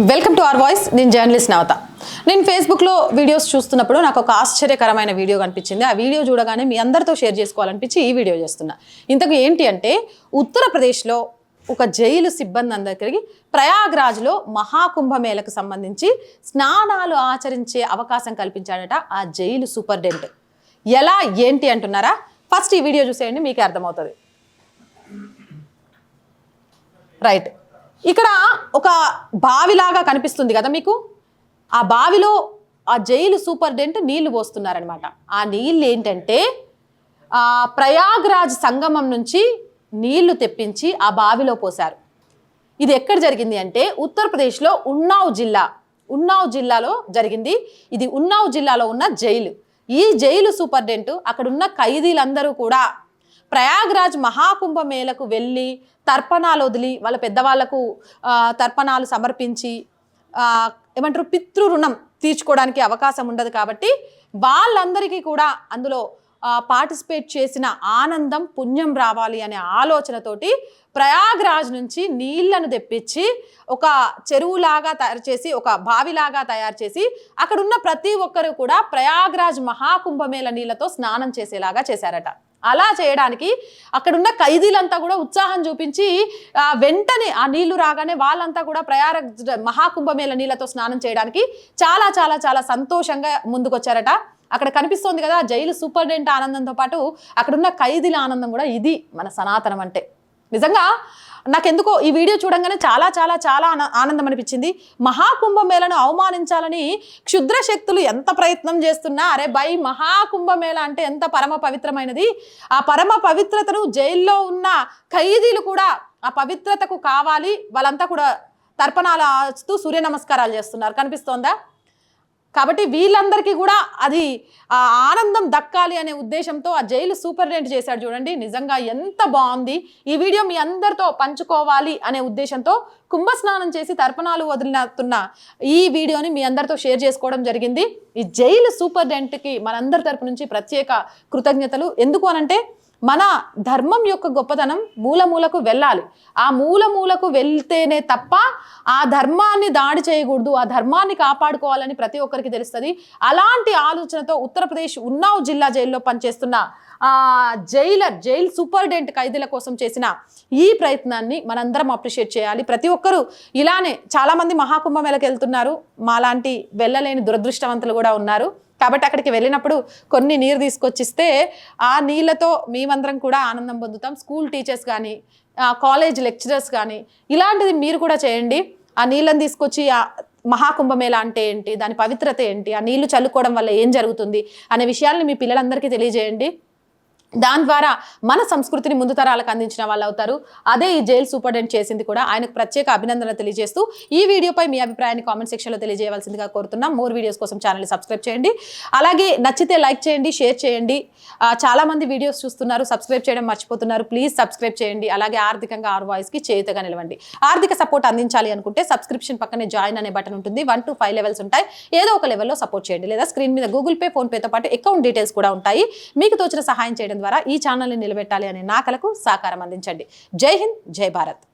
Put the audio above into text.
Welcome to our voice. నేను journalist Navata. నేను ఫేస్బుక్లో వీడియోస్ చూస్తున్నప్పుడు నాకు ఒక ఆశ్చర్యకరమైన వీడియో కనిపించింది. ఆ వీడియో చూడగానే మీ అందరితో షేర్ చేసుకోవాలనిపించి ఈ వీడియో చేస్తున్నా. ఇంతకు ఏంటి అంటే ఉత్తరప్రదేశ్లో ఒక జైలు సిబ్బంది అందరికి ప్రయాగ్రాజ్లో మహాకుంభమేళకు సంబంధించి స్నానాలు ఆచరించే అవకాశం కల్పించాడట ఆ జైలు సూపర్డెంట్ ఎలా ఏంటి అంటున్నారా? ఫస్ట్ ఈ వీడియో చూసేయండి మీకే అర్థమవుతుంది. రైట్. ఇక్కడ ఒక బావిలాగా కనిపిస్తుంది కదా మీకు? ఆ బావిలో ఆ జైలు సూపర్డెంట్ నీళ్ళు పోస్తున్నారనమాట ఆ నీళ్ళు ఏంటంటే ఆ ప్రయాగ్రాజ్ సంగమం నుంచి నీళ్ళు తెప్పించి ఆ బావిలో పోశారు. ఇది ఎక్కడ జరిగింది అంటే ఉత్తరప్రదేశ్లో ఉన్నావ్ జిల్లా ఉన్నావ్ జిల్లాలో జరిగింది. ఇది ఉన్నావ్ జిల్లాలో ఉన్న జైలు. ఈ జైలు సూపర్డెంట్ అక్కడున్న ఖైదీలందరూ కూడా ప్రయాగ్రాజ్ మహాకుంభ మేళకు వెళ్ళి తర్పణాలు వదిలి వాళ్ళ పెద్దవాళ్ళకు తర్పణాలు సమర్పించి ఏమంటారు పితృ రుణం తీర్చుకోవడానికి అవకాశం ఉండదు కాబట్టి వాళ్ళందరికీ కూడా అందులో పార్టిసిపేట్ చేసిన ఆనందం పుణ్యం రావాలి అనే ఆలోచనతోటి ప్రయాగ్రాజ్ నుంచి నీళ్ళను తెప్పించి ఒక చెరువులాగా తయారు చేసి ఒక బావిలాగా తయారు చేసి అక్కడున్న ప్రతి ఒక్కరు కూడా ప్రయాగ్రాజ్ మహాకుంభమేళ నీళ్ళతో స్నానం చేసేలాగా చేశారట. అలా చేయడానికి అక్కడున్న ఖైదీలంతా కూడా ఉత్సాహం చూపించి వెంటనే ఆ నీళ్ళు రాగానే వాళ్ళంతా కూడా ప్రయాగ మహాకుంభమేళ నీళ్ళతో స్నానం చేయడానికి చాలా చాలా చాలా సంతోషంగా ముందుకొచ్చారట. అక్కడ కనిపిస్తోంది కదా జైలు సూపర్డెంట్ ఆనందంతో పాటు అక్కడున్న ఖైదీల ఆనందం కూడా ఇది మన సనాతనం అంటే నిజంగా నాకెందుకో ఈ వీడియో చూడంగానే చాలా చాలా చాలా ఆనందం అనిపించింది. మహాకుంభమేళను అవమానించాలని క్షుద్ర శక్తులు ఎంత ప్రయత్నం చేస్తున్నా అరే బై మహాకుంభమేళ అంటే ఎంత పరమ పవిత్రమైనది. ఆ పరమ పవిత్రతను జైల్లో ఉన్న ఖైదీలు కూడా ఆ పవిత్రతకు కావాలి. వాళ్ళంతా కూడా తర్పణాలు ఆస్తూ సూర్య నమస్కారాలు చేస్తున్నారు. కనిపిస్తోందా? కాబట్టి వీళ్ళందరికీ కూడా అది ఆనందం దక్కాలి అనే ఉద్దేశంతో ఆ జైలు సూపరింటెండెంట్ చేశాడు చూడండి. నిజంగా ఎంత బాగుంది. ఈ వీడియో మీ అందరితో పంచుకోవాలి అనే ఉద్దేశంతో కుంభస్నానం చేసి తర్పణాలు వదిలినతున్న ఈ వీడియోని మీ అందరితో షేర్ చేసుకోవడం జరిగింది. ఈ జైలు సూపరింటెండెంట్కి మనందరి తరపు నుంచి ప్రత్యేక కృతజ్ఞతలు. ఎందుకు అనంటే మన ధర్మం యొక్క గొప్పతనం మూల మూలకు వెళ్ళాలి. ఆ మూల మూలకు వెళ్తేనే తప్ప ఆ ధర్మాన్ని దాడి చేయకూడదు ఆ ధర్మాన్ని కాపాడుకోవాలని ప్రతి ఒక్కరికి తెలుస్తుంది. అలాంటి ఆలోచనతో ఉత్తరప్రదేశ్ ఉన్నావ్ జిల్లా జైల్లో పనిచేస్తున్న జైలర్ జైల్ సూపర్డెంట్ ఖైదీల కోసం చేసిన ఈ ప్రయత్నాన్ని మనందరం అప్రిషియేట్ చేయాలి. ప్రతి ఒక్కరూ ఇలానే చాలామంది మహాకుంభమేళకి వెళ్తున్నారు. మాలాంటి వెళ్ళలేని దురదృష్టవంతులు కూడా ఉన్నారు. కాబట్టి అక్కడికి వెళ్ళినప్పుడు కొన్ని నీరు తీసుకొచ్చిస్తే ఆ నీళ్ళతో మేమందరం కూడా ఆనందం పొందుతాం. స్కూల్ టీచర్స్ కానీ కాలేజ్ లెక్చరర్స్ కానీ ఇలాంటిది మీరు కూడా చేయండి. ఆ నీళ్ళని తీసుకొచ్చి ఆ మహాకుంభమేళ అంటే ఏంటి దాని పవిత్రత ఏంటి ఆ నీళ్ళు చల్లుకోవడం వల్ల ఏం జరుగుతుంది అనే విషయాల్ని మీ పిల్లలందరికీ తెలియజేయండి. దాని ద్వారా మన సంస్కృతిని ముందు తరాలకు అందించిన వాళ్ళు అవుతారు. అదే ఈ జైల్ సూపరింటెండెంట్ చేసింది కూడా ఆయనకు ప్రత్యేక అభినందనలు తెలియజేస్తూ ఈ వీడియోపై మీ అభిప్రాయాన్ని కామెంట్ సెక్షన్లో తెలియజేయవలసిందిగా కోరుతున్నాం. మోర్ వీడియోస్ కోసం ఛానల్ సబ్స్క్రైబ్ చేయండి. అలాగే నచ్చితే లైక్ చేయండి షేర్ చేయండి. చాలామంది వీడియోస్ చూస్తున్నారు సబ్స్క్రైబ్ చేయడం మర్చిపోతున్నారు. ప్లీజ్ సబ్స్క్రైబ్ చేయండి. అలాగే ఆర్థికంగా ఆర్ వాయిస్కి చేయుతగా నిలవండి. ఆర్థిక సపోర్ట్ అందించాలి అనుకుంటే సబ్స్క్రిప్షన్ పక్కనే జాయిన్ అనే బటన్ ఉంటుంది. వన్ టు ఫైవ్ లెవెల్స్ ఉంటాయి. ఏదో ఒక లెవెల్లో సపోర్ట్ చేయండి. లేదా స్క్రీన్ మీద గూగుల్ పే ఫోన్పేతో పాటు అకౌంట్ డీటెయిల్స్ కూడా ఉంటాయి. మీకు తోచిన సహాయం చేయడం ద్వారా ఈ ఛానల్ని నిలబెట్టాలి అనే నా కలకు సహకారం అందించండి. జై హింద్ జై భారత్.